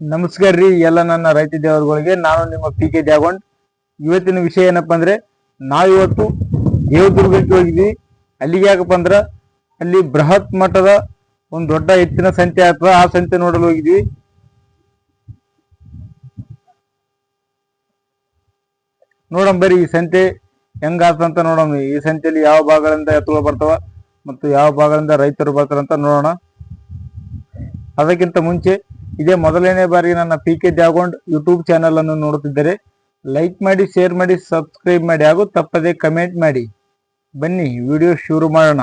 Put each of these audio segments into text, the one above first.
ನಮಸ್ಕಾರ ರೀ ಎಲ್ಲ ನನ್ನ ರೈತ ದೇವರುಗಳಿಗೆ. ನಾನು ನಿಮ್ಮ ಪಿ ಕೆ ಜಾಗೊಂಡ್ ಇವತ್ತಿನ ವಿಷಯ ಏನಪ್ಪಾ ಅಂದ್ರೆ ನಾವಿವತ್ತು ದೇವದುರ್ಗಕ್ಕೆ ಹೋಗಿದ್ವಿ. ಅಲ್ಲಿಗೆ ಯಾಕಪ್ಪ ಅಂದ್ರ, ಅಲ್ಲಿ ಬೃಹತ್ ಮಟ್ಟದ ಒಂದು ದೊಡ್ಡ ಎತ್ತಿನ ಸಂತೆ ಅಥವಾ ಆ ಸಂತೆ ನೋಡಲು ಹೋಗಿದ್ವಿ. ನೋಡಮ್ ಬರ್ರಿ ಈ ಸಂತೆ ಹೆಂಗಾತಂತ ನೋಡೋಣ ಈ ಸಂತೆಯಲ್ಲಿ ಯಾವ ಭಾಗಗಳಿಂದ ಎತ್ತುಗಳು ಬರ್ತಾವ ಮತ್ತು ಯಾವ ಭಾಗಗಳಿಂದ ರೈತರು ಬರ್ತಾರಂತ ನೋಡೋಣ. ಅದಕ್ಕಿಂತ ಮುಂಚೆ ಇದೇ ಮೊದಲನೇ ಬಾರಿಗೆ ನನ್ನ P K Dyagond YouTube channel ಅನ್ನು ನೋಡುತ್ತಿದ್ದರೆ ಲೈಕ್ ಮಾಡಿ ಶೇರ್ ಮಾಡಿ ಸಬ್ಸ್ಕ್ರೈಬ್ ಮಾಡಿ ಹಾಗೂ ತಪ್ಪದೆ ಕಮೆಂಟ್ ಮಾಡಿ. ಬನ್ನಿ ವಿಡಿಯೋ ಶುರು ಮಾಡೋಣ.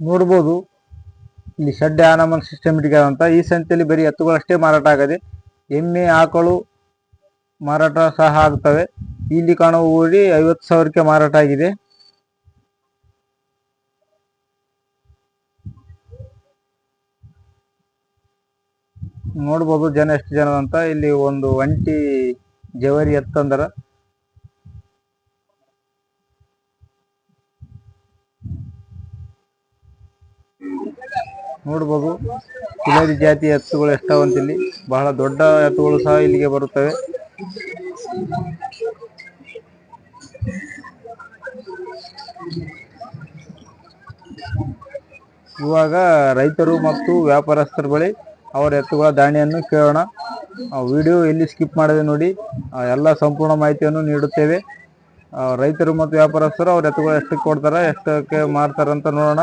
ನೋಡ್ಬೋದು, ಇಲ್ಲಿ ಶೆಡ್ ಆನಮನ್ ಸಿಸ್ಟಮ್ ಆದಂತ, ಈ ಸಂತೆಯಲ್ಲಿ ಬರೀ ಎತ್ತುಗಳಷ್ಟೇ ಮಾರಾಟ ಆಗದೆ, ಎಮ್ಮೆ, ಆಕಳು ಮಾರಾಟ ಸಹ ಆಗ್ತವೆ. ಇಲ್ಲಿ ಕಾಣುವ ಊರಿ ಐವತ್ತು ಸಾವಿರಕ್ಕೆ ಮಾರಾಟ ಆಗಿದೆ. ನೋಡ್ಬೋದು ಜನ, ಎಷ್ಟು ಜನ ಅಂತ. ಇಲ್ಲಿ ಒಂದು ಒಂಟಿ ಜವರಿ ಎತ್ತಂದ್ರ ನೋಡ್ಬೋದು ಕಿಲಾರಿ ಜಾತಿ ಎತ್ತುಗಳು ಎಷ್ಟಾವಂತ ಇಲ್ಲಿ. ಬಹಳ ದೊಡ್ಡ ಎತ್ತುಗಳು ಸಹ ಇಲ್ಲಿಗೆ ಬರುತ್ತವೆ. ಇವಾಗ ರೈತರು ಮತ್ತು ವ್ಯಾಪಾರಸ್ಥರ ಬಳಿ ಅವರ ಎತ್ತುಗಳ ದಾಣಿಯನ್ನು ಕೇಳೋಣ. ವಿಡಿಯೋ ಎಲ್ಲಿ ಸ್ಕಿಪ್ ಮಾಡದೆ ನೋಡಿ ಎಲ್ಲ ಸಂಪೂರ್ಣ ಮಾಹಿತಿಯನ್ನು ನೀಡುತ್ತೇವೆ. ರೈತರು ಮತ್ತು ವ್ಯಾಪಾರಸ್ಥರು ಅವ್ರ ಎತ್ತುಗಳು ಎಷ್ಟಕ್ಕೆ ಕೊಡ್ತಾರ ಎಷ್ಟಕ್ಕೆ ಮಾರ್ತಾರೆ ಅಂತ ನೋಡೋಣ.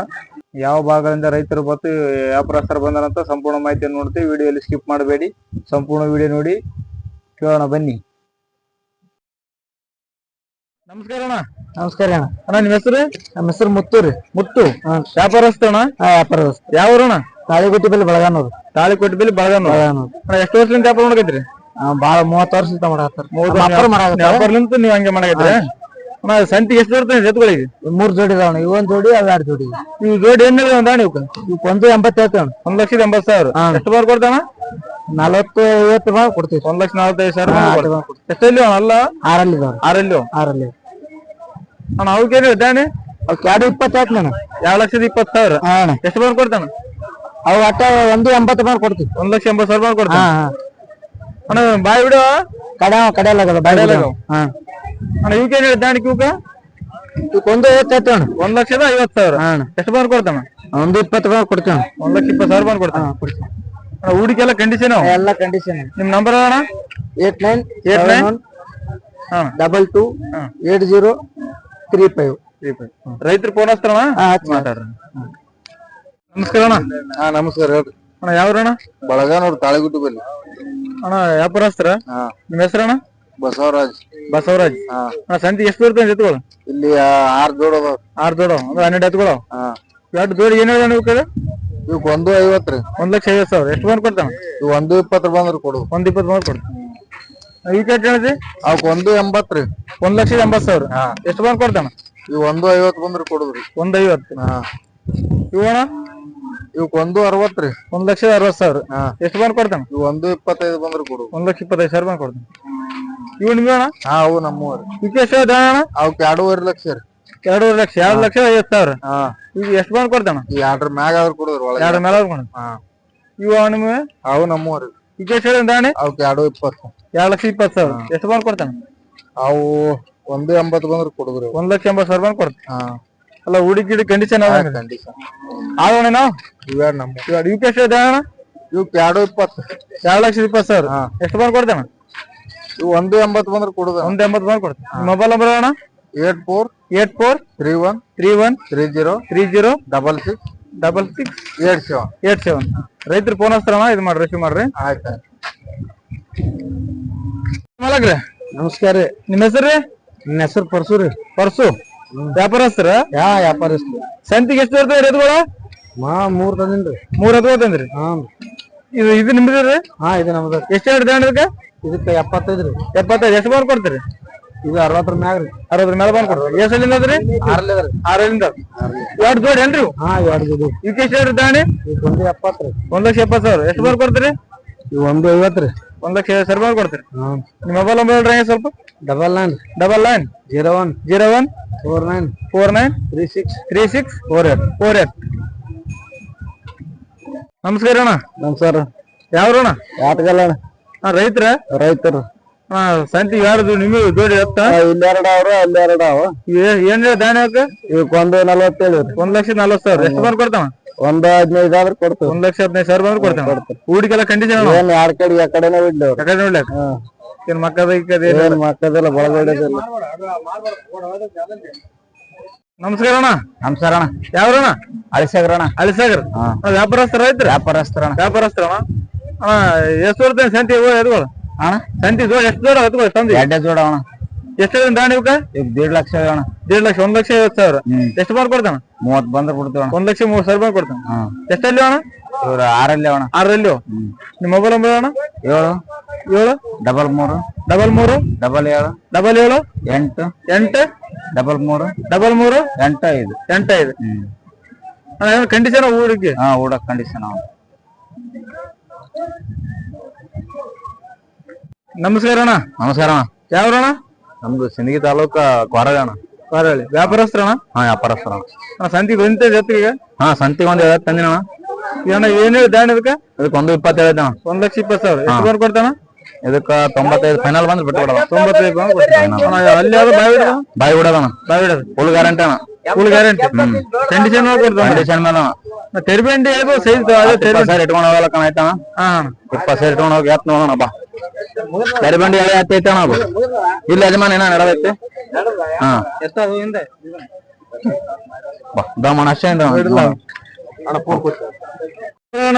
ಯಾವ ಭಾಗದಿಂದ ರೈತರು ಮತ್ತು ವ್ಯಾಪಾರಸ್ಥರು ಬಂದಾರಂತ ಸಂಪೂರ್ಣ ಮಾಹಿತಿಯನ್ನು ನೋಡ್ತೀವಿ ವಿಡಿಯೋ ಎಲ್ಲಿ ಸ್ಕಿಪ್ ಮಾಡಬೇಡಿ ಸಂಪೂರ್ಣ ವಿಡಿಯೋ ನೋಡಿ. ಕೇಳೋಣ ಬನ್ನಿ. ನಮಸ್ಕಾರ ಅಣ್ಣ. ನಮಸ್ಕಾರ ಅಣ್ಣ. ಅಣ್ಣ ನಿಮ್ಮ ಹೆಸರು? ನಮ್ಮ ಹೆಸರು ಮುತ್ತು ರೀ. ಮುತ್ತು. ವ್ಯಾಪಾರಸ್ಥ ಅಣ್ಣ ವ್ಯಾಪಾರಸ್ಥ ವ್ಯಾಪಾರ ಯಾವ ಊರಣ್ಣ ತಾಳಿಗುಟ್ಟಿ ಬೆಲೆ ಬೆಳಗಾನೂರು. ತಾಳಿಕೋಟಿ ಬೆಲೆ ಬಳಗನು ಬೆಳಗಾನೂರು. ಅಣ್ಣ ಎಷ್ಟು ವರ್ಷದಿಂದ ವ್ಯಾಪಾರ ಮಾಡಕೈತ್ರಿ ಬಾಳ ಮೂವತ್ತು ವರ್ಷ ಮಾಡತ್ತಾರ ವ್ಯಾಪಾರಲಿಂತ ನೀವು ಹಂಗೆ ಮಾಡಕೈತ್ರಿ ಅಣ್ಣ ಸಂತಿಗೆ ಎಷ್ಟು ಬರ್ತದೆ ಎತ್ತುಗಳಿಗೆ ಮೂರ್ ಜೋಡಿ ಇದಾವಣ ಇವೊಂದ್ ಜೋಡಿ ಅವ್ ಎರಡು ಜೋಡಿ. ಈ ಜೋಡಿ ಏನಿಲ್ಲ ಒಂದ್ ನೀವು ಇವಕ್ ಒಂದು ಎಂಬತ್ತೈತೆ ಅಣ್ಣ. ಒಂದ್ ಲಕ್ಷದ ಎಂಬತ್ತು ಸಾವಿರ. ಎಷ್ಟು ಬಾರ್ ಕೊಡ್ತಾನ ನಲವತ್ತು ಐವತ್ತು ರೂಪಾಯಿ ಕೊಡ್ತೀವಿ. ಒಂದ್ ಲಕ್ಷ ನಲವತ್ತೈದು ಸಾವಿರ ಎಷ್ಟಲ್ಲಿ ಅಣ್ಣ? ಅಲ್ಲ? ಆರಲ್ಲಿ ಆರಲ್ಲಿ ಆರಲ್ಲಿ. ಅಣ್ಣ ಅವಕ್ಕೆ ಏನ್ ಹೇಳ್ತಾನೆ ಅವಕ್ ಎರಡು ಇಪ್ಪತ್ತೈತೆ ನಾನು ಎರಡ್ ಲಕ್ಷದ ಇಪ್ಪತ್ತು ಸಾವಿರ. ಅಣ್ಣ. ಎಷ್ಟು ಬಾರ್ ಕೊಡ್ತಾನ ಅವ್ ಅಟ್ಟ ಒಂದು ಎಂಬತ್ತು ರೂಪಾಯಿ ಕೊಡ್ತೀವಿ. ಒಂದ್ ಲಕ್ಷ ಎಂಬತ್ತು ಸಾವಿರ ರೂಪಾಯಿ ಹಾ ಹಾ. ಅಣ್ಣ ಬಾಯ್ ಬಿಡು. ಕಡೆ ಕಡೆಯಲ್ಲ ಕಡೆಯಲ್ಲ ಅದಾವ. ಹಾ. ಅಣ್ಣ ಇವಕ್ಕೆ ಏನ್ ಇವಕ್ಕ? ಇವಕ್ ಒಂದು ಐವತ್ತೈತೆ ಅಣ್ಣ. ಒಂದ್ ಲಕ್ಷದ ಐವತ್ತು ಸಾವಿರ. ಹಾ ಅಣ್ಣ. ಎಷ್ಟು ಬಾರ್ ಕೊಡ್ತಾನ ಒಂದು ಇಪ್ಪತ್ತು ರೂಪಾಯಿ ಕೊಡ್ತೀವಿ ಅಣ್ಣ. ಒಂದ್ ಲಕ್ಷ ಇಪ್ಪತ್ತು ಸಾವಿರ ರೂಪಾಯಿ ಕೊಡ್ತಾನ ಹಾ ಕೊಡ್ತೀವಿ. ಅಣ್ಣ ಹೂಡಿಕೆಲ್ಲ ಕಂಡೀಷನ್ ಎಲ್ಲ ಕಂಡೀಷನ್ ನಿಮ್ ನಂಬರ್ ಅಣ್ಣ? Eight nine eight nine? ಹಾ. Double two. Eight zero three five. ರೈತರು ಫೋನ್ ಹಚ್ತಾರಣ ಹಾ ಹಚ್ಚಿ ಮಾತಾಡ್ರಿ. ನಮಸ್ಕಾರ ಅಣ್ಣ. ಹಾ ನಮಸ್ಕಾರ ಹೇಳ್ರಿ. ಅಣ್ಣ ಯಾವ್ರಣ್ಣ ಬಳಗಾನೂರು ತಾಳಿಗುಟ್ಟು ಬಲ್ಲಿ. ಅಣ್ಣ ವ್ಯಾಪಾರಸ್ತ್ರ ಹಾ. ನಿಮ್ಮ ಹೆಸರಣ್ಣ ಬಸವರಾಜ್. ಬಸವರಾಜ್. ಹಾ. ಅಣ್ಣ ಸಂತಿ ಎಷ್ಟು ಬರ್ತದೆ ಎತ್ತುಗಳು ಇಲ್ಲಿ ಆರ್ ಜೋಡ್ ಅದಾವ. ಆರ್ ಜೋಡ ಅಂದ್ರೆ ಹನ್ನೆರಡು ಎತ್ತುಗಳು ಹಾ. ಎರಡು ಜೋಡಿ ಏನ್ ಹೇಳ ನೀವು ಕೇಳಿ ಇವಕ್ ಒಂದು ಐವತ್ತು ರೀ. ಒಂದ್ ಲಕ್ಷ ಐವತ್ತು ಸಾವಿರ. ಎಷ್ಟು ಬಂದ್ ಕೊಡ್ತಾನ? ಇವ್ ಒಂದು ಇಪ್ಪತ್ತು ಬಂದ್ರ ಕೊಡು. ಒಂದ್ ಇಪ್ಪತ್ತು ಬಂದ್ ಕೊಡ್ತಾನ ಈ ಕಟ್ ಹೇಳಿದ್ರಿ ಅವಕ್ ಒಂದು ಎಂಬತ್ತು ರೀ. ಒಂದ್ ಲಕ್ಷದ ಎಂಬತ್ತು ಸಾವಿರ. ಎಷ್ಟು ಬಂದ್ ಕೊಡ್ತಾನ? ಇವ್ ಒಂದು ಐವತ್ತು ಬಂದ್ರ ಕೊಡುದ್ರಿ. ಒಂದ್ ಐವತ್ತು. ಹಾ. ಇವು ಅಣ್ಣ ಇವಕ್ ಒಂದು ಅರವತ್ತು ರೀ. ಒಂದ್ ಲಕ್ಷದ ಅರವತ್ ಸಾವಿರ. ಹಾ. ಎಷ್ಟು ಬಂದ್ ಕೊಡ್ತಾನ? ಇವ್ ಒಂದು ಇಪ್ಪತ್ತೈದು ಬಂದ್ರ ಕೊಡು. ಒಂದ್ ಲಕ್ಷ ಇಪ್ಪತ್ತೈದು ಸಾವಿರ ಬಂದ್ ಕೊಡ್ತಾನ. ಇವ್ ನಿಮ್ಗೆ ಅಣ್ಣ? ಹಾ ಅವು ನಮ್ಮವ ರೀ ಇದಕ್ಕೆ ಎಷ್ಟು ಹೇಳ್ದ ಅಣ್ಣ? ಅವಕ್ ಎರಡೂವರೆ ಲಕ್ಷ ರೀ. ಎರಡೂವರೆ ಲಕ್ಷ ಎರಡು ಲಕ್ಷ ಐವತ್ತು ಸಾವಿರ. ಹಾ. ಈಗ ಎಷ್ಟು ಬಂದ್ ಕೊಡ್ತಾನ ಈ ಎರಡ್ರ ಮ್ಯಾಗ ಆದ್ರ ಕೊಡುದ್ರಿ ಒಳಗೆ. ಎರಡು ಮೇಲೆ ಕೊಡ ಹಾ. ಇವು ನಿಮ್ಗೆ? ಅವು ನಮ್ಮೂರ್ ಈಗ ಎಷ್ಟು ಹೇಳಿದ ಅಣ್ಣ ಅವಕ್ ಎರಡು ಇಪ್ಪತ್ತು. ಎರಡು ಲಕ್ಷ ಇಪ್ಪತ್ತು ಸಾವಿರ. ಎಷ್ಟು ಬಂದ್ ಕೊಡ್ತಾನ ಅವು ಒಂದು ಎಂಬತ್ತು ಬಂದ್ರ ಕೊಡುದ್ರಿ. ಒಂದ್ ಲಕ್ಷ ಎಂಬತ್ತು ಸಾವಿರ ಬಂದ್ ಕೊಡ್ತಾನ. ಹಾ. ಅಲ್ಲ ಹುಡುಗಿ ಗಿಡಿ ಕಂಡೀಷನ್ ಅದ ಕಂಡೀಷನ್ ಆಗೋಣ ಇವ್ಯಾರ ನಮ್ಮ ಇವಾಗ ಯು ಪಿ ಎಷ್ಟು ಹೇಳಿದ ಅಣ್ಣ? ಇವಕ್ ಎರಡು ಇಪ್ಪತ್ತು. ಎರಡು ಲಕ್ಷ ಇಪ್ಪತ್ತು ಸಾವಿರ. ಎಷ್ಟು ಬಂದು ಕೊಡ್ತೇನೆ ಇವು ಒಂದು ಎಂಬತ್ತು ಬಂದ್ರ ಕೊಡುದ ಒಂದು ಎಂಬತ್ತು ಬಂದ್ ಕೊಡ್ತೇನೆ. ಮೊಬೈಲ್ ನಂಬರ್ ಅಣ್ಣ? Eight four eight four three one three one three zero three zero double six double six eight seven. Eight seven. ರೈತರು ಫೋನ್ ಹಚ್ತಾರಣ್ಣ? ಇದು ಮಾಡ್ರಿ ರಿಸೀವ್ ಮಾಡ್ರಿ. ಆಯ್ತು ಮಲಗ್ರಿ. ನಮಸ್ಕಾರ ರೀ. ನಿಮ್ಮ ಹೆಸರು ನಿಮ್ಮ ಹೆಸರು ಪರ್ಸು ರೀ. ಪರ್ಸು. ವ್ಯಾಪಾರಸ್ತರ ಯಾ ವ್ಯಾಪಾರಸ್ತು ಸಂತಿಗೆ ಎಷ್ಟು ಬರ್ತದೆ ಎತ್ಗಳ ಮಾ ಮೂರ್ ತಂದಿನ್ರಿ. ಮೂರ್ ಎತ್ಗಳು ತಂದ್ರಿ ಹಾ ಇದು ಇದು ನಿಮ್ದು ರೀ ಹಾ ಇದು ನಮ್ದು. ಎಷ್ಟು ಎರಡು ಇದಕ್ಕೆ? ಇದಕ್ಕೆ ಎಪ್ಪತ್ತೈದು ರೀ. ಎಪ್ಪತ್ತೈದು ಎಷ್ಟು ಬಾರ್ ಕೊಡ್ತೀರಿ? ಇದು ಅರವತ್ತರ ಮ್ಯಾಗ ರೀ. ಅರವತ್ತರ ಮೇಲೆ ಬಾರ್ ಕೊಡ್ರಿ ಎಷ್ಟು ಆರಲಿಂದ ಅದ್ರಿ ಎರಡು ಜೋಡಿ ಏನ್ರಿ? ಹಾ ಎರಡು ಜೋಡಿ. ಇದಕ್ಕೆ ಎಷ್ಟು ಎರಡು ದಾಣಿ ಇದು ಒಂದು ಎಪ್ಪತ್ತು ರೀ. ಒಂದ್ ಲಕ್ಷ ಎಪ್ಪತ್ತು ಸಾವಿರ. ಎಷ್ಟು ಬಾರ್ ಕೊಡ್ತೀರಿ? ಒಂದು ಐವತ್ತು ರೀ. ಒಂದ್ ಲಕ್ಷ ಐವತ್ತು ಸಾವಿರ ಬಂದ್ ಕೊಡ್ತೀರಿ. ಹಾ. ನಿಮ್ಮ ಮೊಬೈಲ್ ನಂಬರ್ ಹೇಳ್ರಿ ಹಂಗೆ ಸ್ವಲ್ಪ. Double nine double nine zero one zero one four nine four nine three six three six four eight four eight ನಮಸ್ಕಾರ ಅಣ್ಣ. ನಮಸ್ಕಾರ. ಯಾವ್ರಣ ಆಟಗಲ್ಲ ಹಾ ರೈತರ? ರೈತರು. ಹಾ ಸಂತಿ ಯಾರ್ದು ನಿಮಗೆ ಜೋಡಿ ಎತ್ತ ಇಲ್ಲೆರಡು ಅವ್ರ ಅಲ್ಲೆರಡು ಅವ. ಏ- ಏನ್ ಹೇಳ ದಾಣಿ ಹಾಕ ಇವಕ್ಕೊಂದು ನಲವತ್ತೇಳು ಒಂದ್ ಲಕ್ಷ ನಲ್ವತ್ ಸಾವಿರ. ಎಷ್ಟು ಬಂದ್ ಕೊಡ್ತಾನ ಒಂದು ಹದಿನೈದು ಆದ್ರೆ ಕೊಡ್ತೀವಿ. ಒಂದ್ ಲಕ್ಷ ಹದಿನೈದು ಸಾವಿರ ಬಂದ್ರೆ ಕೊಡ್ತಾನ ಹೂಡಿಕೆಲ್ಲ ಕಂಡೀಷನ್ ಏನ್ ಯಾರ ಕಡೆ ಆ ಕಡೆನೇ ಬಿಡ್ಲಿ ಅವ್ರು. ಯಾಕಂದ್ರೆ ನೋಡ್ಲಾಕ ಏನ್ ಮಕ್ಕದ ಇಕ್ಕದ ಏನ್ ಏನ್ ಮಕ್ಕದಲ್ಲ ಬಳಗಡೆದಿಲ್ಲ. ನಮಸ್ಕಾರ ಅಣ್ಣ. ನಮಸ್ಕಾರ ಅಣ್ಣ. ಯಾವ್ರಣ ಅಣ್ಣ. ವ್ಯಾಪಾರಸ್ಥರ ವ್ಯಾಪಾರಸ್ಥರ ವ್ಯಾಪಾರಸ್ಥರ ಅಣ್ಣ? ಎಷ್ಟು ಸಂತಿ ಅಣ್ಣ? ಸಂತಿ ಜೋಡಿ ಎಷ್ಟು ಜೋಡ ಎತ್ಗಳು ಸಂತಿ? ಎರಡೇ ಜೋಡ ಅಣ್ಣ. ಎಷ್ಟು ದಾಣಿ ಇವಕ್ಕ ಈಗ ದೇಡ್ ಲಕ್ಷ ಅಣ್ಣ. ದೇಡ್ ಲಕ್ಷ ಒಂದ್ ಲಕ್ಷ ಐವತ್ತು ಸಾವಿರ. ಎಷ್ಟು ಮಾಡ್ಕೊಡ್ತಾನ ಕೊಡ್ತಾನ ಮೂವತ್ ಬಂದ್ರೆ ಬಿಡ್ತೀವಿ ಅಣ್ಣ. ಒಂದ್ ಲಕ್ಷ ಮೂವತ್ತು ಸಾವಿರ ರೂಪಾಯಿ ಕೊಡ್ತಾನ. ಹ್ಮ್ ಎಷ್ಟಲ್ಲಿ ಅಣ್ಣ? ಇವ್ರ ಆರಲ್ಲಿ ಅಣ್ಣ. ಆರಲ್ಲಿ? ನಿಮ್ಮ ಮೊಬೈಲ್ ನಂಬರ್ ಅಣ್ಣ? ಏಳು. ಏಳು? ಡಬಲ್ ಮೂರು. ಡಬಲ್ ಮೂರು? ಡಬಲ್ ಏಳು. ಡಬಲ್ ಏಳು? ಎಂಟು. ಎಂಟು? ಡಬಲ್ ಮೂರು. ಡಬಲ್ ಮೂರು? ಎಂಟು ಐದು. ಎಂಟು ಐದು. ಹ್ಮ್. ಅಣ್ಣ ಏನು ಕಂಡೀಷನ್ ಊರಿಗೆ? ಹಾ ಊಟ ಕಂಡೀಷನ್ ಅವ. ನಮಸ್ಕಾರ ಅಣ್ಣ. ನಮಸ್ಕಾರ ಅಣ್ಣ. ಯಾವ್ರಣ್ಣ? ನಮ್ದು ಸಿಂದಗಿ ತಾಲೂಕ ಕೊರಗ ಅಣ್ಣ. ಕಾರಳಿ ವ್ಯಾಪಾರಸ್ಥರ ಅಣ್ಣ ಹಾ ವ್ಯಾಪಾರಸ್ಥರ ಅಣ್ಣ ಅಣ್ಣ ಸಂತಿ ಬಂತ ಜೊತೆಗೆ? ಹಾ ಸಂತಿ ಒಂದ್ ಐವತ್ತು ತಂದಿನ ಅಣ್ಣ. ಏನ್ ಹೇಳಿ ಅದಕ್ಕೆ ಇದಕ್ಕೆ? ಒಂದು ಇಪ್ಪತ್ತೇಳು ಐತೆ ಅಣ್ಣ. ಒಂದ್ ಲಕ್ಷ ಇಪ್ಪತ್ತು ಸಾವಿರ. ಎಷ್ಟು ಬಂದ್ ಕೊಡ್ತಾನ? ಇದಕ್ಕ ತೊಂಬತ್ತೈದು ಫೈನಲ್ ಬಂದ್ರೆ ಬಿಟ್ಟು ಬಿಡೋಣ ತೊಂಬತ್ತೈದು ಬಂದ್ ಕೊಡ್ತಾನ ಅಣ್ಣ. ಅಲ್ಲಿ ಯಾವ್ದು ಬಾಯ್ ಬಿಡೋದು? ಫುಲ್ ಗ್ಯಾರಂಟಿ ಅಣ್ಣ. ಫುಲ್ ಗ್ಯಾರಂಟಿ ಕಂಡೀಷನ್ ಕೊಡ್ತಾನ? ಕಂಡೀಷನ್ ಮೇಲೆ ಅಣ್ಣ. ತೆರಿಬೆಂಡಿ ಸೈಜ್ ಅದೇ ಇಟ್ಕೊಂಡು ಹೋಗಲ್ಲ ಕಣ ಆಯ್ತಾ ಹಾ. ಇಪ್ಪತ್ತು ಸಾವಿರ ಇಟ್ಕೊಂಡು ಹೋಗಿ ಎತ್ ನೋಡೋಣ ಬಾ. ಕರಿಬಂಡಿ ಎಳೆ ಹತ್ತಿ ಐತೆ ಅಣ್ಣ ಅದು? ಇಲ್ಲ ಯಜಮಾನ ಏನ ನಡದೈತಿ? ಹಾ. ದಮಣ ಅಷ್ಟೇ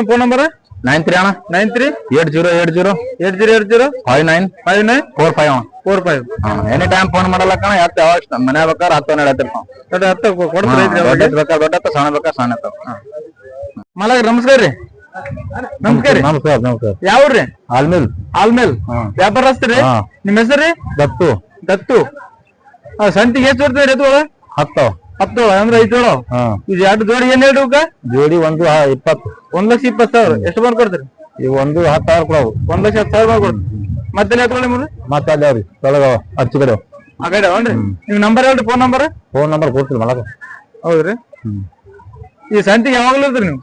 ಫೋನ್ ನಂಬರ್ ನೈನ್ ತ್ರೀ ಅಣ್ಣ nine three eight zero eight zero. Eight zero eight zero? Five nine five nine four five ಅಣ್ಣ. Four five any time phone ಮಾಡಲ್ಲ ಕಣ ಯಾವಾಗ ಮನೆ ಬೇಕಾದ್ರೆ ಹತ್ತು ಹನ್ನೆರಡು ಹತ್ತಿರ್ತಾವ ದೊಡ್ಡ ಹತ್ತು ಕೊಡ್ತಾರೆ ದೊಡ್ಡ ಬೇಕಾ ದೊಡ್ಡ ಸಣ್ಣ ಬೇಕಾ ಸಣ್ಣ ಮಲಗ ನಮಸ್ಕಾರ ರೀ. ನಮಸ್ಕಾರ ನಮಸ್ಕಾರ ನಮಸ್ಕಾರ. ಯಾವ್ರಿ? ಆಲ್ಮೇಲ್ ಆಲ್ಮೇಲ್ ವ್ಯಾಪಾರಸ್ತ್ರಿ ನಿಮ್ಮ ನಿಮ್ ಹೆಸರು? ದತ್ತು. ದತ್ತು. ಆ, ಸಂತಿಗೆ ಎಷ್ಟು ಬರ್ತದೆ ಎತ್ತುಗಳ? ಹತ್ತು. ಹತ್ತು ಅಂದ್ರೆ ಹಾ. ಇದು ಎರಡು ಜೋಡಿ ಏನ್ ಹೇಳ್ರಿ ಜೋಡಿ ಒಂದು ಇಪ್ಪತ್ತು. ಒಂದ್ ಲಕ್ಷ ಇಪ್ಪತ್ತು ಸಾವಿರ. ಎಷ್ಟು ಬಂದ್ ಕೊಡ್ತೀರಿ? ಈ ಒಂದು ಹತ್ತು ಸಾವಿರ ಕೊಡವು. ಒಂದ್ ಲಕ್ಷ ಹತ್ತು ಸಾವಿರ ಕೊಡ್ತೀವಿ ಕೊಡ್ತೀರಿ. ಮತ್ತೆ ಎತ್ತುಗಳ ನಿಮ್ದು ಮತ್ತೆ ಅದಾವ್ರಿ ತೊಳಗವ ಹಚ್ಚು ಕಡೆ. ಆ ಕಡೆ ಅವನ್ರಿ ನಿಮ್ ನಂಬರ್ ಹೇಳ್ರಿ ಫೋನ್ ನಂಬರ್. ಫೋನ್ ನಂಬರ್ ಕೊಡ್ತೀನಿ ಮಲಗ ಹೌದ್ರಿ? ಈ ಸಂತಿಗೆ ಯಾವಾಗ್ಲೂ ಇರ್ತೀರಿ ನೀವು?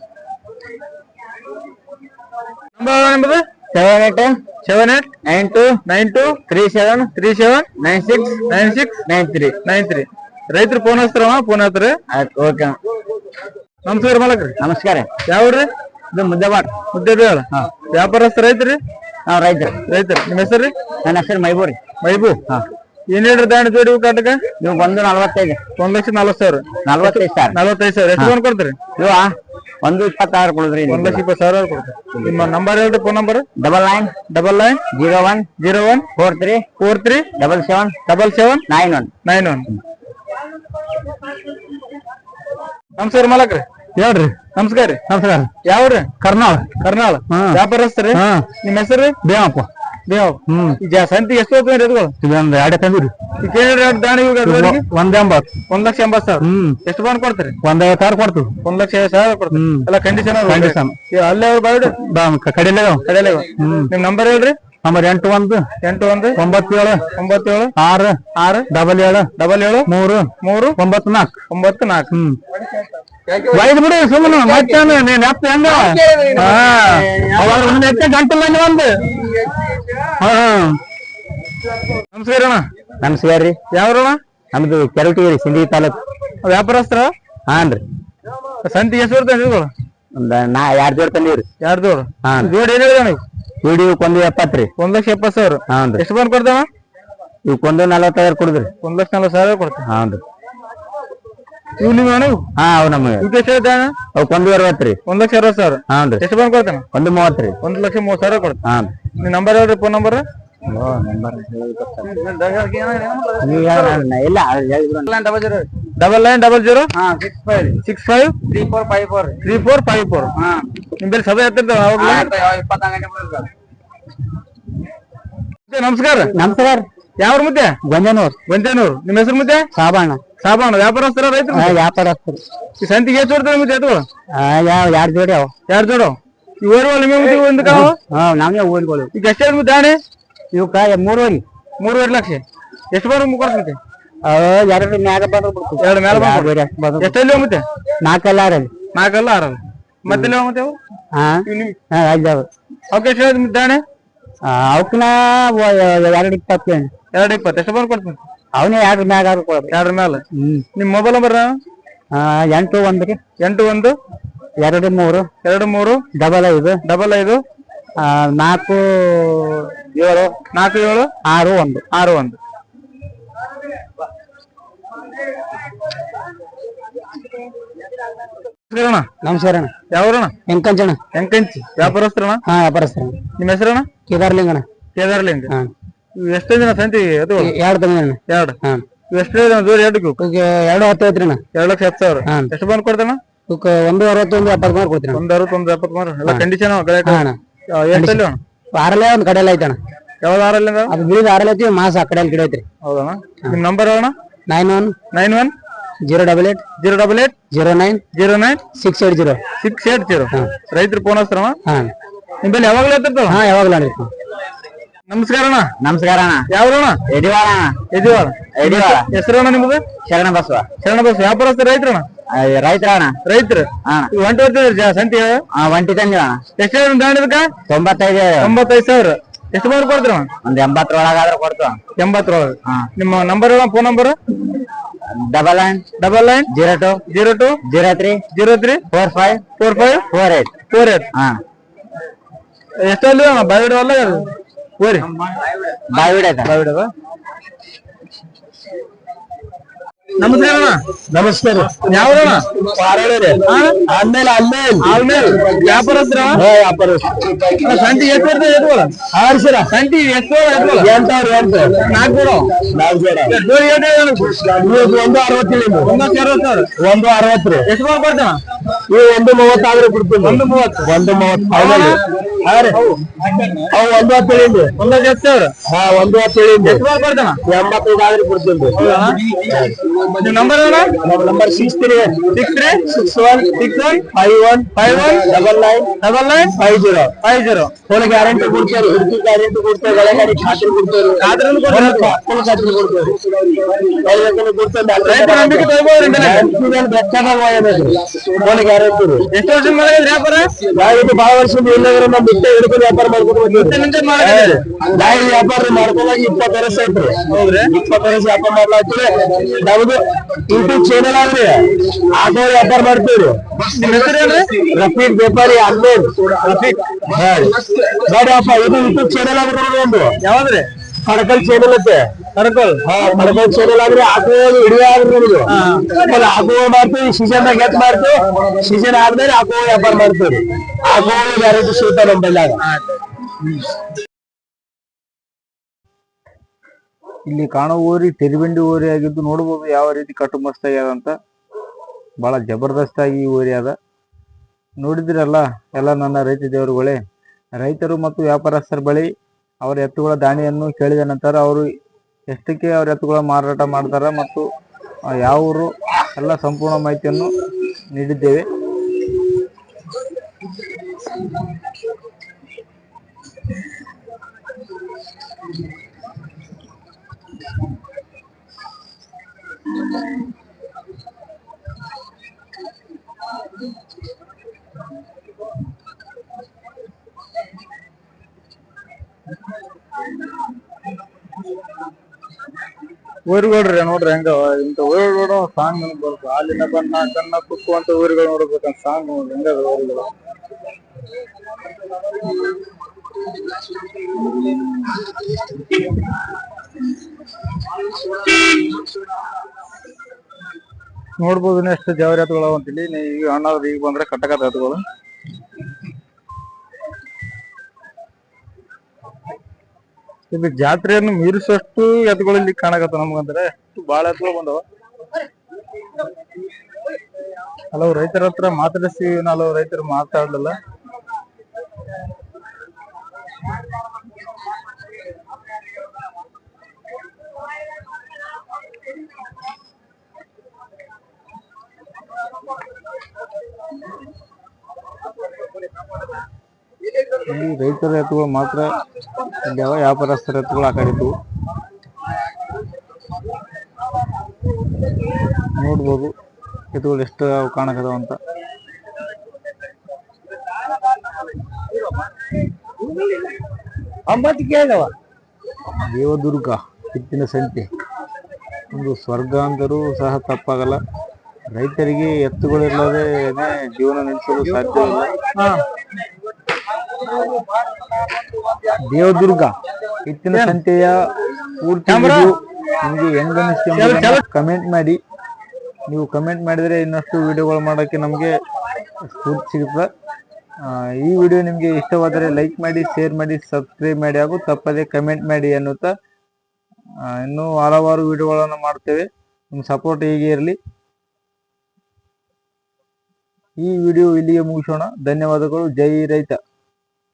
Number seven eight seven eight nine two nine two three seven three seven nine six nine six nine three nine three ರೈತರು ಫೋನ್ ಹಚ್ತಾರವ ಫೋನ್ ಹಚ್ತಾರೆ ಆಯ್ತು ಓಕೆ ನಮಸ್ಕಾರ ಮಾಲಕ್ರಿ. ನಮಸ್ಕಾರ. ಯಾವ್ರಿ ಇದು ಮುದ್ದೆಬಾಟ್. ಮುದ್ದೆ ಬೇಳ ವ್ಯಾಪಾರಸ್ಥ ರೈತ್ರಿ? ಆ ರೈತರು. ರೈತರು. ನಿಮ್ಮ ಹೆಸರು ನನ್ನ ಹೆಸರು ಮೈಬೂರಿ. ಮೈಬೂ. ಏನ್ ಹೇಳ್ರಿ ದಾಣಿ ಜೋಡಿ ಇವು ಕಾಟಕ? ನೀವು ಒಂದು ನಲ್ವತ್ತೈದು. ಒಂದ್ ಲಕ್ಷ ನಲ್ವತ್ತು ಸಾವಿರ. ನಲ್ವತ್ತೈದು ಸಾವಿರ. ನಲ್ವತ್ತೈದು ಸಾವಿರ. ಎಷ್ಟು ಬಂದ್ ಕೊಡ್ತೀರಿ? ಇವ ಒಂದು ಇಪ್ಪತ್ತಾರು ಕೊಡುದ್ರಿ ಒಂದ್ ಲಕ್ಷ ಇಪ್ಪತ್ತು ಸಾವಿರ ಕೊಡ್ತೀರಿ ನಿಮ್ಮ ನಂಬರ್ ಹೇಳ್ರಿ phone number double nine double nine zero one zero one four three four three double seven double seven nine one nine one ನಮಸ್ಕಾರ ಮಾಲಕ್ರಿ ಹೇಳ್ರಿ ನಮಸ್ಕಾರ ರೀ. ನಮಸ್ಕಾರ. ಯಾವ್ರಿ ಕರ್ನಾಳ್. ಕರ್ನಾಳ. ವ್ಯಾಪಾರಸ್ಥರಿ ಹಾ. ನಿಮ್ಮ ಹೆಸರು ಬೇವಪ್ಪ ದೇವ್ ಹ್ಮ್. ಈಗ ಸಂತಿ ಎಷ್ಟು ಹೋಗ್ತದೆ ಎದುಗಳು ಇದೊಂದು ಎರಡೇ ತಂದಿರಿ. ಈಗ ಕೇಳಿದ್ರೆ ದಾಣಿ ಇವಾಗ ಅದ್ರೊಳಗೆ ಒಂದ್ ಎಂಬತ್ತು ಒಂದ್ ಲಕ್ಷ ಎಂಬತ್ತು ಸಾವಿರ. ಹ್ಮ್. ಎಷ್ಟು ಬಂದ್ ಕೊಡ್ತಾರೆ? ಒಂದ್ ಐವತ್ತು ಸಾವಿರ ಕೊಡ್ತೀವಿ. ಒಂದ್ ಲಕ್ಷ ಸಾವಿರ. ಎಲ್ಲ ಕಂಡೀಷನ್ Condition. ಅಲ್ಲೇ ಅವ್ರು ಕಡೆಯಲ್ಲೇ ಕಡೆಯಲ್ಲ ನಿಮ್ ನಂಬರ್ ಹೇಳ್ರಿ. ನಂಬರ್ ಎಂಟು ಒಂದು. ಎಂಟು ಒಂದು. ಒಂಬತ್ತೇಳು. ಒಂಬತ್ತೇಳು. ಆರು. ಆರು. ಡಬಲ್ ಏಳು ಡಬಲ್ ಏಳು ಮೂರು. ಮೂರು. ಒಂಬತ್ತು ನಾಲ್ಕು ಒಂಬತ್ತು ನಾಲ್ಕು ಹ್ಮ್ ಒಯ್ದು ಬಿಡು ಸುಮ್ಮನೆ ಮತ್ತೆ ನೀನ್ ಎತ್ತ ಹೆಂಗ? ಒಂದ್ ಎತ್ತ ಗಂಟೆ ಮೇಲೆ ಒಂದು. ಹಾ. ನಮಸ್ಕಾರ ಅಣ್ಣ. ನಮಸ್ಕಾರ ರೀ. ಯಾವ್ರಣ ನಮ್ದು ಕೆರಟಿಗಿರಿ ಸಿಂಧಿ ತಾಲೂಕು. ವ್ಯಾಪಾರಸ್ಥರ? ಹಾನ್ರಿ ಸಂತಿ ಎಷ್ಟು ಎದುಗಳು ಒಂದ್ ನಾ ಎರಡ್ ಜೋಡ್ ತಂದೀವ್ರಿ ಎರಡು ಹಾ ಜೋಡಿ ಏನ್ ಹೇಳಿದ ನೀವು ವಿಡಿಯೋಕ್ ಒಂದು ಎಪ್ಪತ್ತು ರೀ ಒಂದ್ ಲಕ್ಷ ಎಪ್ಪತ್ತು ಸಾವಿರ ಹಾನ್ರಿ ಎಷ್ಟು ಬಂದ್ ಕೊಡ್ತಾವ ಇವಕ್ಕೊಂದು ನಲವತ್ತೈದು ಕೊಡುದ್ರಿ ಒಂದ್ ಲಕ್ಷ ನಲವತ್ತು ಸಾವಿರ ಕೊಡ್ತಾವ ಹಾನ್ರಿ ಇವ್ ನಿಮ್ ಅಣ್ಣ ಇವು ಹಾ ಅವ್ ನಮಗೆ ಇವಕ್ಕೆ ಎಷ್ಟು ಅವಕ್ಕೊಂದು ಅರವತ್ತು ರೀ ಒಂದ್ ಲಕ್ಷ ಅರವತ್ತು ಸಾವಿರ ಹಾನ್ರಿ ಎಷ್ಟು ಬಂದ್ ಕೊಡ್ತಾನ ಒಂದು ಮೂವತ್ತು ರೀ ಒಂದ್ ಲಕ್ಷ ಮೂವತ್ತು ಸಾವಿರ ಕೊಡ್ತಾನ ಹಾನ್ ನಿಮ್ ನಂಬರ್ ಹೇಳ್ರಿ ಫೋನ್ ನಂಬರ್ ಇಲ್ಲ ಡಬಲ್ ನೈನ್ ಡಬಲ್ ಜೀರೋ ಹಾ six five six five three four five four three four five four ಹಾ. ನಿಮ್ ಸಭೆ ಮತ್ತೆ ನಮಸ್ಕಾರ. ನಮಸ್ಕಾರ. ಯಾವ ಮುದ್ದೆ? ಗೊಂಜನೂರ್. ಗೊಂಜಾನೂರು. ನಿಮ್ಮ ಹೆಸರು ಮುದ್ದೆ? ಸಾಬಣ್ಣ ಸಾಬಣ್ಣ ವ್ಯಾಪಾರಸ್ಥರ ರೈತರು ವ್ಯಾಪಾರಸ್ಥರು ಈ ಸಂತಿಗೆ ಎಷ್ಟು ಕೊಡ್ತಾರೆ ಮುದ್ದೆ ಅದು? ಯಾವ ಎರಡು ಜೋಡಿ ಅವ? ಎರಡು ಜೋಡು? ಈ ಓರ್ವಲ್ ನಿಮಗೆ ಮುದ್ದೆ ಒಂದು ಕಾವು ಹಾ ನಾವೇ ಓದ್ಗಳು ಈಗ ಎಷ್ಟೇ ಮುದ್ದೆ ಆಣೆ ಇವಕ್ಕ ಮೂರುವರೆ. ಮೂರುವರೆ ಲಕ್ಷ. ಎಷ್ಟು ಬರೋ ಕೊಡ್ತಂತೆ ಎರಡು ಮ್ಯಾಗ ಬಂದ್ರೆ ಬಿಡ್ತು. ಎರಡು ಮೇಲೆ ಎರಡೂವರೆ ಅಷ್ಟ್ ಬಂದ್ರು. ಎಷ್ಟಲ್ಲಿ ಮತ್ತೆ ನಾಲ್ಕಲ್ಲ ಆರಲ್ಲಿ ನಾಲ್ಕಲ್ಲ ಆರಲ್ಲ ಮತ್ತೆ ಮತ್ತೆ ಅವು? ಹಾ ಇವ್ ನಿಮ್ ಹಾ ಐದಾರು ಅವಕ್ಕೆ ಎಷ್ಟು ಹೇಳಿದ್ ದಾಣೆ? ಅವಕ್ನ ಎರಡು ಇಪ್ಪತ್ತು ಎರಡು ಇಪ್ಪತ್ತು. ಎಷ್ಟು ಬಂದು ಕೊಡ್ತೀನಿ? ಅವನೇ ಎರಡು ಮ್ಯಾಗ ಕೊಡ್ಬೇಕು. ಎರಡರ ಮೇಲೆ ಹ್ಮ್. ನಿಮ್ಮ ಮೊಬೈಲ್ ನಂಬರ್ ಆ, ಎಂಟು ಒಂದು ರೀ ಎಂಟು ಒಂದು? ಎರಡು ಮೂರು. ಎರಡು ಮೂರು? ಡಬಲ್ ಐದು. ಡಬಲ್ ಐದು? ಆ, ನಾಲ್ಕು ಏಳು. ನಾಲ್ಕು ಏಳು? ಆರು ಒಂದು. ಆರು ಒಂದು. ಅಣ್ಣ ನಮಸ್ಕಾರ ಅಣ್ಣ. ಯಾವ್ರಣ್ಣ? ಹೆಂಕಂಚಣ್ಣ ಹೆಂಕಂಚಿ ವ್ಯಾಪಾರಸ್ಥರಣ ಹಾ ವ್ಯಾಪಾರಸ್ಥರ ನಿಮ್ಮ ಹೆಸರಣ್ಣ? ಕೇದಾರ್ಲಿಂಗಣ ಕೇದಾರ್ಲಿಂಗ. ಹಾ. ಎಷ್ಟು ದಿನ ಸಂತಿ ಅದು ಎರಡು ತಂದಿಣ್ಣ ಎರಡು? ಹಾ. ಎಷ್ಟು ದಿನ ದೂರ ಎರಡು ಈಗ ಎರಡು ಹತ್ತು ಐತ್ರಿ ಅಣ್ಣ. ಎರಡು ಲಕ್ಷ ಹತ್ತು ಸಾವಿರ. ಎಷ್ಟು ಬಂದು ಕೊಡ್ತಾನ ಇವಕ್ಕೆ ಒಂದು ಅರವತ್ತೊಂದು ಎಪ್ಪತ್ತು ಮಾರು ಕೊಡ್ತೀನಿ ಒಂದು ಅರವತ್ತೊಂದು ಎಪ್ಪತ್ತು ಮಾರು ಎಲ್ಲ ಕಂಡೀಷನ್ ಅಣ್ಣ. ಎಷ್ಟಲ್ಲಿ ಅಣ್ಣ? ಆರಲ್ಲೇ ಒಂದು ಕಡೆಯಲ್ಲಿ ಐತಣ್ಣ ಯಾವ್ದು ಆರಲ್ಲಿ ಅದು ಬಿಳಿದ ಆರಲ್ಲಿ ಐತಿ ಮಾಸ ಆ ಕಡೆಯಲ್ಲಿ ಗಿಡ ಐತ್ರಿ. ಹೌದಣ್ಣ. ನಿಮ್ಮ ನಂಬರ್ ಅಣ್ಣ nine one nine one zero double eight zero double eight zero nine zero nine six eight zero six eight zero ರೈತರು ಫೋನ್ ಹಚ್ತಾರಣ್ಣ ಹಾ. ನಿಮ್ಮಲ್ಲಿ ಯಾವಾಗಲೂ ಹತ್ತಿರ್ತಾವ ಹಾ ಯಾವಾಗಲೂ ಅಣ್ಣ ನಮಸ್ಕಾರ ಅಣ್ಣ. ನಮಸ್ಕಾರ ಅಣ್ಣ. ಎಡಿವಾಳ ಯಜವಾಳ ಯಡಿವಾಳ ಹೆಸರು ಅಣ್ಣ ನಿಮ್ದು ಶರಣ ಬಸವ. ಶರಣ ಬಸವ. ವ್ಯಾಪಾರಸ್ಥ ರೈತರಣ್ಣ ರೈತರ ಅಣ್ಣ? ರೈತರು ಹಾ. ಇವ್ ಒಂಟಿ ಬರ್ತೀವಿ ಸಂತಿ ಒಂಟಿ ತಂದಿ ಅಣ್ಣ. ಎಷ್ಟು ದಾಣಿದಕ್ಕ ತೊಂಬತ್ತೈದು ತೊಂಬತ್ತೈದು ಸಾವಿರ. ಎಷ್ಟು ಮಾರು ಕೊಡ್ತೀರ? ಒಂದ್ ಎಂಬತ್ತರೊಳಗಾದ್ರೆ ಕೊಡ್ತು ಎಂಬತ್ತರೊಳಗೆ. ಹಾ. ನಿಮ್ಮ ನಂಬರ್ ಹೇಳ phone number double nine double nine zero two zero two zero three zero three four five four five four eight. Four eight. ಹಾ. ಎಷ್ಟಲ್ಲಿ ಬಾವಿಡ ಅಲ್ಲ ಓರಿ. ಬಾಯ್ ಆಯ್ತಾ ನಮಸ್ಕಾರ ಅಣ್ಣ. ನಮಸ್ಕಾರ. ಯಾವ್ದಣ್ಣ? ಆಮೇಲೆ ಆಮೇಲೆ ಆಲ್ಮೇಲ್. ವ್ಯಾಪಾರಸ್ತ್ರ ವ್ಯಾಪಾರ ಸಂತಿ ಎಷ್ಟು ಬರ್ತದೆ ಎತ್ಕೊಳ ಆರು ಸರ ಸಂತಿ ಎಷ್ಟು ಎತ್ಕೊಳ ಎಂಟವ್ರು ಎಂಟು ನಾಲ್ಕು ಜೋಡ ನಾಲ್ಕು ಜೋಡ ಜೋಡಿ ಒಂದು ಅರವತ್ತೇಳು ಒಂದು ಅರವತ್ತಾರು ಒಂದು ಅರವತ್ತು. ರೀ ಎಷ್ಟು ಬರ್ತಾನ ಇವು ಒಂದು ಮೂವತ್ತಾದ್ರೆ ಕೊಡ್ತೀನಿ. ಒಂದು ಮೂವತ್ತು. ಒಂದು ಮೂವತ್ತು. ಅವು ಒಂದು ಹತ್ತೇಳಿಂದು ಒಂದು ಲಕ್ಷ ಹತ್ತು ಸಾವಿರ? ಹಾ ಒಂದು ಹತ್ತೇಳಿಂದು ಎಷ್ಟು ಮಾರು ಕೊಡ್ತಾನ ಎಂಬತ್ತೈದು ಆದ್ರೆ ಕೊಡ್ತೀನಿ ನಿಮ್ಮ ನಂಬರ್ ಅಣ್ಣ ನಮ್ಮ number six three six three six one six one five one five one double nine double nine five zero five zero phone guarantee ಕೊಡ್ತಾರೆ ಹುಡುಗಿ ಗ್ಯಾರಂಟಿ ಕೊಡ್ತಾರೆ ಗಳೆ ಗಾಡಿ ಖಾತ್ರಿ ಕೊಡ್ತಾರೆ ಖಾತ್ರಿನೂ ಕೊಡ್ತಾರೆ. ಫುಲ್ ಖಾತ್ರಿ ಕೊಡ್ತಾರೆ ಎಲ್ಲದಕ್ಕೂ ಕೊಡ್ತಾರೆ ರೈತ ನಂಬಿಕೆ ತಗೋಬೋದ್ರಿ ಬೆಲೆ? ಫೋನ್ ಗ್ಯಾರಂಟಿ ರೀ ಎಷ್ಟು ವರ್ಷ ಮೇಲೆ ವ್ಯಾಪಾರ? ನಾವಿದು ಬಹಳ ವರ್ಷದ ಇಲ್ಲಂದ್ರೆ ನಮ್ಮ ಬಿಟ್ಟೆ ಹಿಡ್ಕೊಂಡು ವ್ಯಾಪಾರ ಮಾಡ್ಕೊಂಡು? ನಾಯಿ ವ್ಯಾಪಾರ ಮಾಡ್ಕೊಂಡಾಗ ಇಪ್ಪತ್ತು ವರ್ಷ ಐತ್ರಿ ಇಪ್ಪತ್ತು ವರ್ಷ ವ್ಯಾಪಾರ ಮಾಡ್ಲಾಗ್ತೀವಿ ನಮ್ದು ಯೂಟ್ಯೂಬ್ ಚಾನಲ್ ಆಗ್ರಿ ಆಟೋ ವ್ಯಾಪಾರ ಮಾಡ್ತೀವ್ರಿ. ರಫೀಕ್ ವ್ಯಾಪಾರಿ ಅನ್ಮೇಲ್ ರಫೀಕ್. ಹಾ ರೀ. ನೋಡಿ ಅಪ್ಪ ಇದು ಯೂಟ್ಯೂಬ್ ಚಾನಲ್ ಆದ್ರೆ ಒಂದು. ಯಾವ್ದ್ರಿ? ಕಡಕಲ್ ಚೇನಲ್ ಐತೆ. ಕಡಕಲ್? ಹಾ ಕಡಕಲ್ ಚೇನಲ್ ಆದ್ರೆ ಹಾಕೋದು ಹಿಡಿಯ ಆದ್ರೆ ನಮ್ದು ಆಮೇಲೆ ಆಟೋ ಮಾಡ್ತೀವಿ ಸೀಸನ್ ದಾಗ ಎತ್ ಮಾಡ್ತೀವಿ ಸೀಸನ್ ಆದ್ಮೇಲೆ ಹಾಕುವ ವ್ಯಾಪಾರ ಮಾಡ್ತೀವಿ. ಹಾಕುವ ಗ್ಯಾರಂಟಿ ಸಿಗ್ತಾವ ನಮ್ ಬೆಲ್ಲಾಗ ಇಲ್ಲಿ ಕಾಣೋ ಊರಿ ತೆರಿಬಂಡಿ ಊರಿ ಆಗಿದ್ದು ನೋಡ್ಬೋದು ಯಾವ ರೀತಿ ಕಟ್ಟುಮಸ್ತಾಗಿ ಆಗ್ಯದ ಅಂತ. ಬಹಳ ಜಬರ್ದಸ್ತ್ ಆಗಿ ಈ ಊರಿ ಅದ. ನೋಡಿದಿರಲ್ಲ ಎಲ್ಲ ನನ್ನ ರೈತ ದೇವರುಗಳೇ ರೈತರು ಮತ್ತು ವ್ಯಾಪಾರಸ್ಥರ ಬಳಿ ಅವರ ಎತ್ತುಗಳ ದಾಣಿಯನ್ನು ಕೇಳಿದ ನಂತರ ಅವರು ಎಷ್ಟಕ್ಕೆ ಅವರ ಎತ್ತುಗಳ ಮಾರಾಟ ಮಾಡ್ತಾರ ಮತ್ತು ಯಾವ ಊರು, ಎಲ್ಲ ಸಂಪೂರ್ಣ ಮಾಹಿತಿಯನ್ನು ನೀಡಿದ್ದೇವೆ. ಊರುಗಳ್ರಿ ನೋಡ್ರಿ ಹೆಂಗ ಇಂತ ಊರುಗಳು ಸಾಂಗ್ ನನಗ್ ಬರುತ್ತೆ ಅಲ್ಲಿನ ಬಣ್ಣ ಕಣ್ಣ ಕುಕ್ಕು ಅಂತ ಊರುಗಳು ನೋಡ್ಬೇಕಂತ ಸಾಂಗ್ ನೋಡ್ರಿ ಹೆಂಗ ಊರುಗಳು? ನೋಡ್ಬೋದು ಎಷ್ಟು ಜವರಿ ಹತ್ಗಳು ಅಂತೇಳಿ ಈಗ ಅಣ್ಣ ಈಗ ಬಂದ್ರೆ ಕಟ್ಟಕತ್ತ ಎತ್ತುಗಳು ಇಲ್ಲಿ ಜಾತ್ರೆಯನ್ನು ಮೀರಿಸುವಷ್ಟು ಎತ್ತುಗಳು ಇಲ್ಲಿ ಕಾಣಕತ್ತ ನಮ್ಗಂದ್ರೆ? ಅಷ್ಟು ಬಾಳ ಎತ್ತುಗಳು ಬಂದವ. ಹಲವು ರೈತರ ಹತ್ರ ಮಾತಾಡಿಸಿ ಹಲವು ರೈತರು ಮಾತಾಡ್ಲಿಲ್ಲ. ಇಲ್ಲಿ ರೈತರ ಎತ್ತುಗಳು ಮಾತ್ರ ಯಾವ ವ್ಯಾಪಾರಸ್ಥರ ಎತ್ತುಗಳು ಆ ಕಡೆ ನೋಡಬಹುದು ನೋಡ್ಬೋದು ಎತ್ತುಗಳು ಎಷ್ಟು ಕಾಣಕದಾವ ಅಂತ. ಒಂಬತ್ತು ಕೇಳವ ದೇವದುರ್ಗ ಎತ್ತಿನ ಸಂತೆ. ಒಂದು ಸ್ವರ್ಗ ಅಂದರೂ ಸಹ ತಪ್ಪಾಗಲ್ಲ. ರೈತರಿಗೆ ಎತ್ತುಗಳಿಲ್ಲದೆ ಜೀವನ ನಡೆಸಲು ಸಾಧ್ಯವಿಲ್ಲ. ದೇವದುರ್ಗ ಇತ್ತಿನ ಸಂತೆಯ ಪೂರ್ತಿ ನಿಮಗೆ ಹೆಂಗ್ ಅನಿಸ್ತು ಕಮೆಂಟ್ ಮಾಡಿ. ನೀವು ಕಮೆಂಟ್ ಮಾಡಿದ್ರೆ ಇನ್ನಷ್ಟು ವಿಡಿಯೋಗಳು ಮಾಡೋಕ್ಕೆ ನಮಗೆ ಸ್ಫೂರ್ತಿ ಸಿಗುತ್ತೆ. ಈ ವಿಡಿಯೋ ನಿಮಗೆ ಇಷ್ಟವಾದರೆ ಲೈಕ್ ಮಾಡಿ ಶೇರ್ ಮಾಡಿ ಸಬ್ಸ್ಕ್ರೈಬ್ ಮಾಡಿ ಹಾಗೂ ತಪ್ಪದೇ ಕಮೆಂಟ್ ಮಾಡಿ ಅನ್ನುತ್ತಾ ಇನ್ನೂ ಹಲವಾರು ವಿಡಿಯೋಗಳನ್ನು ಮಾಡ್ತೇವೆ. ನಿಮ್ಮ ಸಪೋರ್ಟ್ ಹೀಗೆ ಇರಲಿ. ಈ ವಿಡಿಯೋ ಇಲ್ಲಿಗೆ ಮುಗಿಸೋಣ. ಧನ್ಯವಾದಗಳು. ಜೈ ರೈತ.